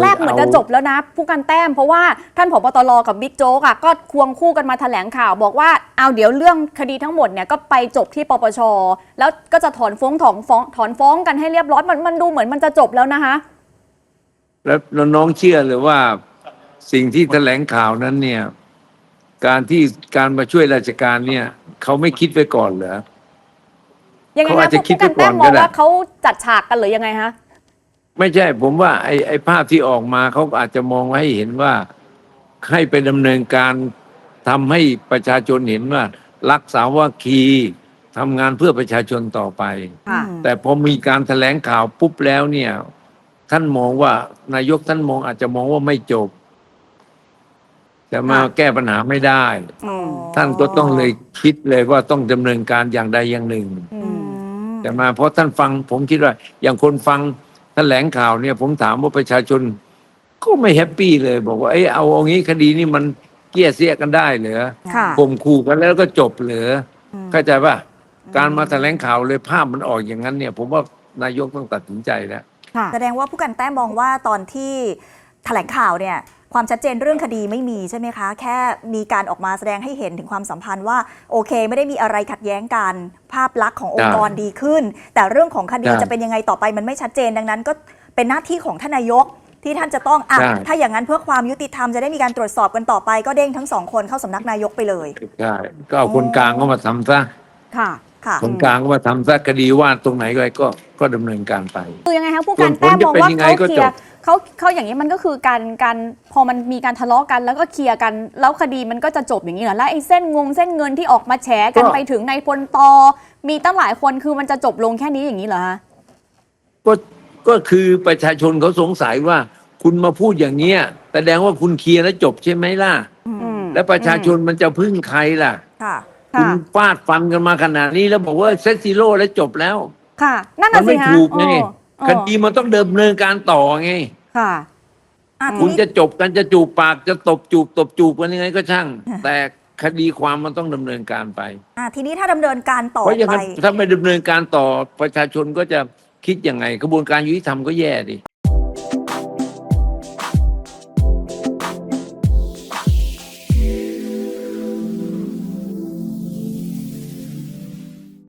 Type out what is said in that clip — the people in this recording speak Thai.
แรกเหมือนจะจบแล้วนะ ผู้การแต้มเพราะว่าท่านผบตรกับบิ๊กโจ๊กอะก็ควงคู่กันมาแถลงข่าวบอกว่าเอาเดี๋ยวเรื่องคดีทั้งหมดเนี่ยก็ไปจบที่ปปช แล้วก็จะถอนฟ้องถอนฟ้องถอนฟ้องกันให้เรียบร้อยมันมันดูเหมือนมันจะจบแล้วนะคะ แล้วแล้วน้องเชื่อเลยว่าสิ่งที่แถลงข่าวนั้นเนี่ย การที่การมาช่วยราชการเนี่ยเขาไม่คิดไว้ก่อนเหรอยังไงเขานะอาจจะคิดผู้การแต้มไว้ก่อนมองก็ได้ว่าเขาจัดฉากกันหรือยังไงคะ ไม่ใช่ผมว่าไอ้ไอ้ภาพที่ออกมาเขาอาจจะมองให้เห็นว่าให้ไปดำเนินการทำให้ประชาชนเห็นว่า รักษาว่าคีทำงานเพื่อประชาชนต่อไป ค่ะ แต่พอมีการแถลงข่าวปุ๊บแล้วเนี่ย ท่านมองว่านายกท่านมองอาจจะมองว่าไม่จบ แต่มาค่ะ แก้ปัญหาไม่ได้ อืม ท่านก็ต้องเลยคิดเลยว่าต้องดำเนินการอย่างใดอย่างหนึ่ง อือืมมแต่มาเพราะท่านฟังผมคิดว่า อย่างคนฟัง แถลงข่าวเนี่ย ผมถามว่าประชาชน ก็ไม่แฮปปี้เลย บอกว่าเอ้ยเอาเอางี้คดีนี้มันเกลี้ยเสียกันได้เหรอค่ะ ข่มขู่กันแล้วก็จบเหรออืม เข้าใจป่ะการมาแถลงข่าวเลยภาพมันออกอย่างนั้นเนี่ย ผมว่านายกต้องตัดสินใจแล้ว ค่ะ แสดงว่าผู้กันแต้มมองว่าตอนที่แถลงข่าวเนี่ย ความชัดเจนเรื่องคดีไม่มีใช่ไหมคะ แค่มีการออกมาแสดงให้เห็นถึงความสัมพันธ์ว่า โอเค ไม่ได้มีอะไรขัดแย้งกัน ภาพลักษณ์ขององค์กรดีขึ้น แต่เรื่องของคดีใช่จะเป็นยังไงต่อไปมันไม่ชัดเจนดังนั้น ก็เป็นหน้าที่ของท่านนายกที่ท่านจะต้องอะใช่ถ้าอย่างนั้นเพื่อความยุติธรรมจะได้มีการตรวจสอบกันต่อไป ก็เด้งทั้งสองคนเข้าสำนักนายกไปเลยใช่ก็เอาคนกลางก็มาทำซะค่ะค่ะคนกลางก็มาทำซะคดีว่าตรงไหนก็ก็ก็ดำเนินการไปคือยังไงคะผู้การส่วนผลแต้มมองว่าจะเป็นยังไงเขาก็เคลียจร์บ เขาเขาอย่างนี้มันก็คือการการพอมันมีการทะเลาะกันแล้วก็เคลียร์กัน แล้วคดีมันก็จะจบอย่างนี้เหรอแล้วไอ้เส้นงงเส้นเงินที่ออกมาแฉกันไปถึงในายพลตอมีตั้งหลายคนคือมันจะจบลงแค่นี้อย่างนี้เหรอคะก็ก็คือประชาชนเขาสงสัยว่า คุณมาพูดอย่างเนี้ยแสดงว่าคุณเคลียร์แล้วจบใช่ไหมล่ะ อืมแล้วประชาชนมันจะพึ่งใครล่ะ ค่ะ คุณค่ะฟาดฟันกันมาขนาดนี้แล้วบอกว่าเซตซิโร่แล้วจบแล้ว ค่ะ นั่นมัน่ะนสิไม่ฮะถูกไงเออเออ คดีมันต้องเดิมเนินการต่อไง ค่ะอะทีคุณนี้จะจบกันจะจูบปากจะตบจูบตบจูบกันยังไงก็ช่าง แต่คดีความมันต้องดำเนินการไป อะทีนี้ถ้าดำเนินการต่อเพราะอย่างไป นั้นถ้าไม่ดำเนินการต่อประชาชนก็จะคิดยังไง กระบวนการยุติธรรมก็แย่ดิ